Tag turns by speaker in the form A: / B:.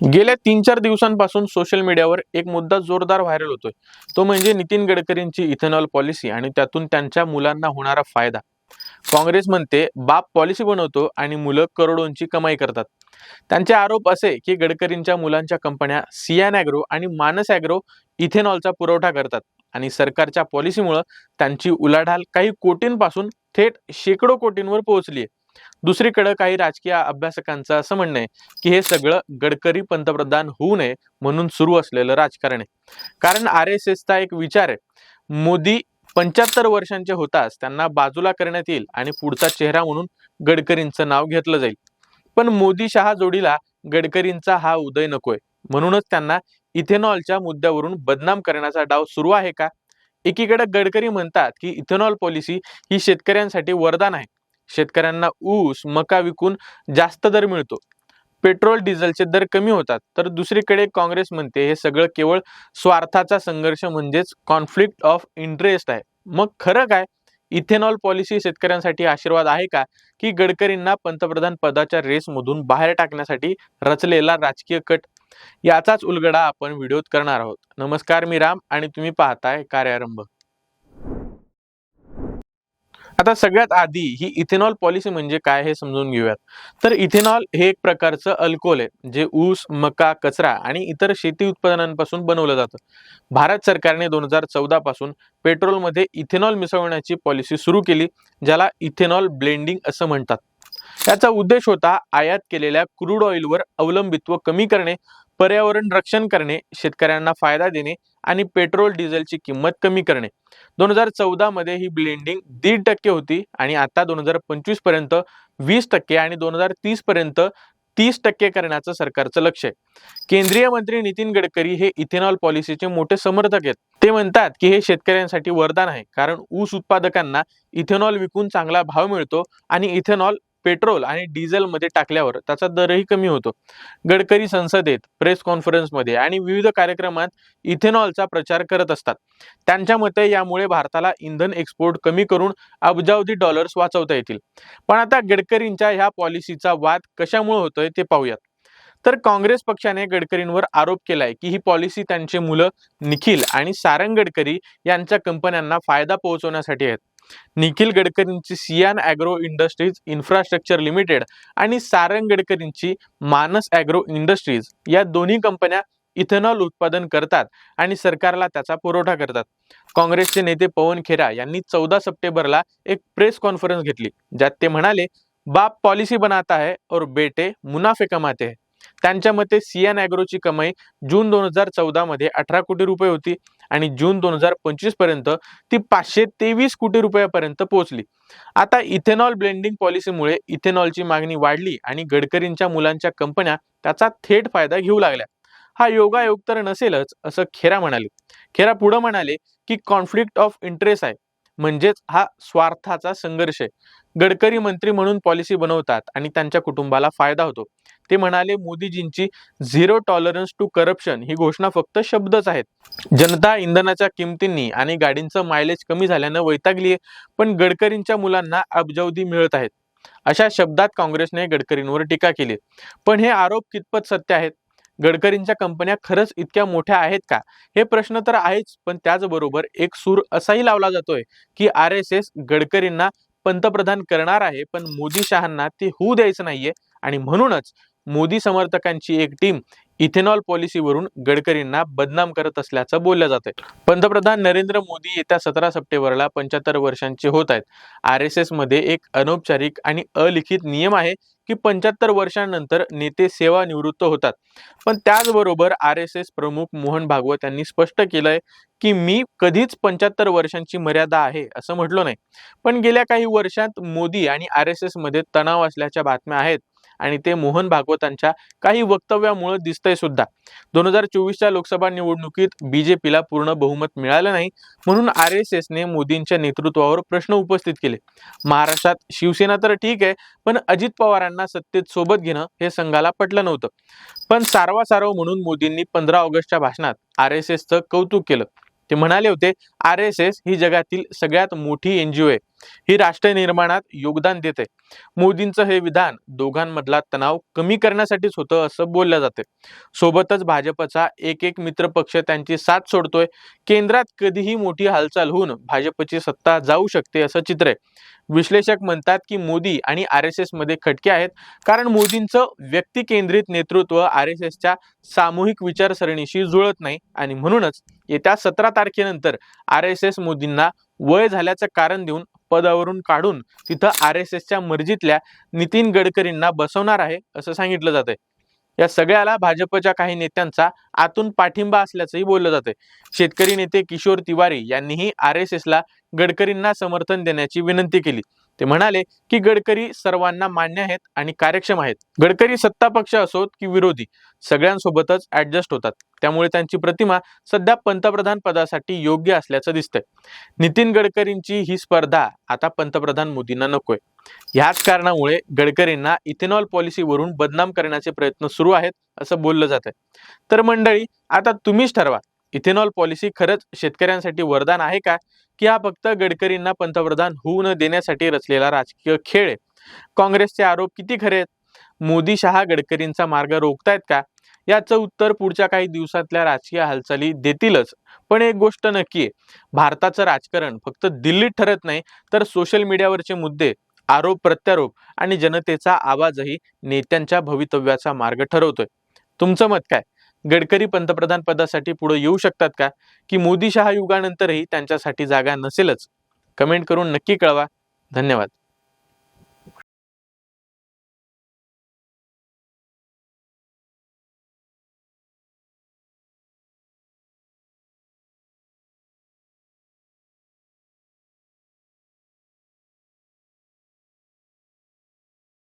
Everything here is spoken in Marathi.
A: गेल्या तीन चार दिवसांपासून सोशल मीडियावर एक मुद्दा जोरदार व्हायरल होतोय. तो म्हणजे नितीन गडकरींची इथेनॉल पॉलिसी आणि त्यातून त्यांच्या मुलांना होणारा फायदा. काँग्रेस म्हणते बाप पॉलिसी बनवतो आणि मुलं करोडोंची कमाई करतात. त्यांचे आरोप असे की गडकरींच्या मुलांच्या कंपन्या सियान ॲग्रो आणि मानस ॲग्रो इथेनॉलचा पुरवठा करतात आणि सरकारच्या पॉलिसीमुळं त्यांची उलाढाल काही कोटींपासून थेट शेकडो कोटींवर पोहोचली आहे दुसरीकडे काही राजकीय अभ्यासकांचं असं म्हणणं आहे की हे सगळं गडकरी पंतप्रधान होऊ नये म्हणून सुरू असलेलं राजकारण आहे. कारण आर एस एसचा एक विचार आहे मोदी पंच्याहत्तर वर्षांचे होताच त्यांना बाजूला करण्यात येईल आणि पुढचा चेहरा म्हणून गडकरींचं नाव घेतलं जाईल. पण मोदी शहा जोडीला गडकरींचा हा उदय नकोय. म्हणूनच त्यांना इथेनॉलच्या मुद्द्यावरून बदनाम करण्याचा डाव सुरू आहे का? एकीकडे गडकरी म्हणतात की इथेनॉल पॉलिसी ही शेतकऱ्यांसाठी वरदान आहे. शेतकऱ्यांना ऊस मका विकून जास्त दर मिळतो. पेट्रोल डिझेलचे दर कमी होतात. तर दुसरीकडे काँग्रेस म्हणते हे सगळं केवळ स्वार्थाचा संघर्ष म्हणजेच कॉन्फ्लिक्ट ऑफ इंटरेस्ट आहे. मग खरं काय? इथेनॉल पॉलिसी शेतकऱ्यांसाठी आशीर्वाद आहे का? की गडकरींना पंतप्रधान पदाच्या रेसमधून बाहेर टाकण्यासाठी रचलेला राजकीय कट? याचाच उलगडा आपण व्हिडिओत करणार आहोत. नमस्कार मी राम आणि तुम्ही पाहताय कार्यारंभ. आता सगळ्यात आधी ही इथेनॉल पॉलिसी म्हणजे काय हे समजून घेऊयात. तर इथेनॉल हे एक प्रकारचं अल्कोहोल आहे जे ऊस मका कचरा आणि इतर शेती उत्पादनांपासून बनवलं जातं. भारत सरकारने दोन हजार चौदा पासून पेट्रोलमध्ये इथेनॉल मिसळण्याची पॉलिसी सुरू केली ज्याला इथेनॉल ब्लेंडिंग असं म्हणतात. याचा उद्देश होता आयात केलेल्या क्रूड ऑइलवर अवलंबित्व कमी करणे पर्यावरण रक्षण करणे शेतकऱ्यांना फायदा देणे आणि पेट्रोल डिझेलची किंमत कमी करणे. दोन हजार चौदा मध्ये ही ब्लेंडिंग दीड टक्के होती आणि आता दोन हजार पंचवीसपर्यंत वीस टक्के आणि दोन हजार तीस पर्यंत तीस टक्के करण्याचं सरकारचं लक्ष आहे. केंद्रीय मंत्री नितीन गडकरी हे इथेनॉल पॉलिसीचे मोठे समर्थक आहेत. ते म्हणतात की हे शेतकऱ्यांसाठी वरदान आहे कारण ऊस उत्पादकांना इथेनॉल विकून चांगला भाव मिळतो आणि इथेनॉल पेट्रोल आणि डिझेलमध्ये टाकल्यावर त्याचा दरही कमी होतो. गडकरी संसदेत प्रेस कॉन्फरन्समध्ये आणि विविध कार्यक्रमात इथेनॉलचा प्रचार करत असतात. त्यांच्या मते यामुळे भारताला इंधन एक्सपोर्ट कमी करून अब्जावधी डॉलर्स वाचवता येतील. पण आता गडकरींच्या ह्या पॉलिसीचा वाद कशामुळे होतोय ते पाहूयात. तर काँग्रेस पक्षाने गडकरींवर आरोप केलाय की ही पॉलिसी त्यांचे मुलं निखिल आणि सारंग गडकरी यांच्या कंपन्यांना फायदा पोहोचवण्यासाठी आहेत. Nikhil गडकरींची Cian agro industries infrastructure limited आणि सारंग गडकरींची मानस ॲग्रो इंडस्ट्रीज या दोन्ही कंपन्या इथेनॉल उत्पादन करतात आणि सरकारला त्याचा पुरवठा करतात. काँग्रेसचे नेते पवन खेरा यांनी चौदा सप्टेंबरला एक प्रेस कॉन्फरन्स घेतली ज्यात ते म्हणाले बाप पॉलिसी बनाता है और बेटे मुनाफे कमाते हैं. त्यांच्या मते सियान अॅग्रोची कमाई जून दोन हजार चौदा मध्ये अठरा कोटी रुपये होती आणि जून दोन हजार पंचवीसपर्यंत ती पाचशे तेवीस कोटी रुपयापर्यंत पोहोचली. आता इथेनॉल ब्लेंडिंग पॉलिसीमुळे इथेनॉलची मागणी वाढली आणि गडकरींच्या मुलांच्या कंपन्या त्याचा थेट फायदा घेऊ लागल्या. हा योगायोग तर नसेलच असं खेरा म्हणाले. खेरा पुढे म्हणाले की कॉन्फ्लिक्ट ऑफ इंटरेस्ट आहे. म्हणजेच हा स्वार्थाचा संघर्ष आहे. गडकरी मंत्री म्हणून पॉलिसी बनवतात आणि त्यांच्या कुटुंबाला फायदा होतो. ते म्हणाले मोदीजींची झिरो टॉलरन्स टू करप्शन ही घोषणा फक्त शब्दच आहेत. जनता इंधनाच्या किमतींनी आणि गाडींचं मायलेज कमी झाल्यानं वैतागली आहे पण गडकरींच्या मुलांना अब्जावधी मिळत आहेत. अशा शब्दात काँग्रेसने गडकरींवर टीका केली. पण हे आरोप कितपत सत्य आहेत? गडकरींच्या कंपन्या खरंच इतक्या मोठ्या आहेत का? हे प्रश्न तर आहेच पण त्याचबरोबर एक सूर असाही लावला जातोय की आर एस एस गडकरींना पंतप्रधान करणार आहे पण मोदी शहांना ते होऊ द्यायचं नाहीये आणि म्हणूनच मोदी समर्थकांची एक टीम इथेनॉल पॉलिसीवरून गडकरींना बदनाम करत असल्याचं बोललं जात आहे पंतप्रधान नरेंद्र मोदी येत्या सतरा सप्टेंबरला पंच्याहत्तर वर्षांचे होत आहेत. आर एस एसमध्ये एक अनौपचारिक आणि अलिखित नियम आहे की पंच्याहत्तर वर्षांनंतर नेते सेवानिवृत्त होतात. पण त्याचबरोबर आर एस एस प्रमुख मोहन भागवत यांनी स्पष्ट केलंय की मी कधीच पंच्याहत्तर वर्षांची मर्यादा आहे असं म्हटलं नाही. पण गेल्या काही वर्षात मोदी आणि आर एस एसमध्ये तणाव असल्याच्या बातम्या आहेत. आणि ते मोहन भागवतांच्या काही वक्तव्यामुळे दिसतंय सुद्धा. दोन हजार चोवीसच्या लोकसभा निवडणुकीत बीजेपीला पूर्ण बहुमत मिळालं नाही म्हणून आर एस एसने मोदींच्या नेतृत्वावर प्रश्न उपस्थित केले. महाराष्ट्रात शिवसेना तर ठीक आहे पण अजित पवारांना सत्तेत सोबत घेणं हे संघाला पटलं नव्हतं. पण सारवासारव म्हणून मोदींनी पंधरा ऑगस्टच्या भाषणात आर एस एसचं कौतुक केलं. ते म्हणाले होते आर एस एस ही जगातील सगळ्यात मोठी एनजीओ आहे. ही राष्ट्र निर्माणात योगदान देते. मोदींचं हे विधान दोघांमधला तणाव कमी करण्यासाठीच होतं असं बोललं जाते. सोबतच भाजपचा एक एक मित्र पक्ष त्यांची साथ सोडतोय. केंद्रात कधीही मोठी हालचाल होऊन भाजपची सत्ता जाऊ शकते असं चित्र आहे. विश्लेषक म्हणतात की मोदी आणि आर एस एसमध्ये खटके आहेत कारण मोदींचं व्यक्ती केंद्रित नेतृत्व आर एस एसच्या सामूहिक विचारसरणीशी जुळत नाही आणि म्हणूनच येत्या सतरा तारखेनंतर आर एस एस मोदींना वय झाल्याचं कारण देऊन पदावरून काढून तिथं आर एस एसच्या मर्जीतल्या नितीन गडकरींना बसवणार आहे असं सांगितलं जातंय. या सगळ्याला भाजपच्या काही नेत्यांचा आतून पाठिंबा असल्याचंही बोललं जातंय. शेतकरी नेते किशोर तिवारी यांनीही आर एस एसला गडकरींना समर्थन देण्याची विनंती केली. ते म्हणाले की गडकरी सर्वांना मान्य आहेत आणि कार्यक्षम आहेत. गडकरी सत्ता पक्ष असोत की विरोधी सगळ्यांसोबतच ऍडजस्ट होतात. त्यामुळे त्यांची प्रतिमा सध्या पंतप्रधान पदासाठी योग्य असल्याचं दिसतंय. नितीन गडकरींची ही स्पर्धा आता पंतप्रधान मोदींना नकोय. ह्याच कारणामुळे गडकरींना इथेनॉल पॉलिसीवरून बदनाम करण्याचे प्रयत्न सुरू आहेत असं बोललं जात आहे तर मंडळी आता तुम्हीच ठरवा. इथेनॉल पॉलिसी खरंच शेतकऱ्यांसाठी वरदान आहे का? की हा फक्त गडकरींना पंतप्रधान होऊ न देण्यासाठी रचलेला राजकीय खेळ आहे? काँग्रेसचे आरोप किती खरे आहेत? मोदी शहा गडकरींचा मार्ग रोखतायत का? याचं उत्तर पुढच्या काही दिवसातल्या राजकीय हालचाली देतीलच. पण एक गोष्ट नक्की आहे. भारताचं राजकारण फक्त दिल्लीत ठरत नाही तर सोशल मीडियावरचे मुद्दे आरोप प्रत्यारोप आणि जनतेचा आवाजही नेत्यांच्या भवितव्याचा मार्ग ठरवतोय. तुमचं मत काय? गडकरी पंतप्रधान पदासाठी पुढे येऊ शकतात का? की मोदी शहा युगानंतरही त्यांच्यासाठी जागा नसेलच? कमेंट करून नक्की कळवा. धन्यवाद.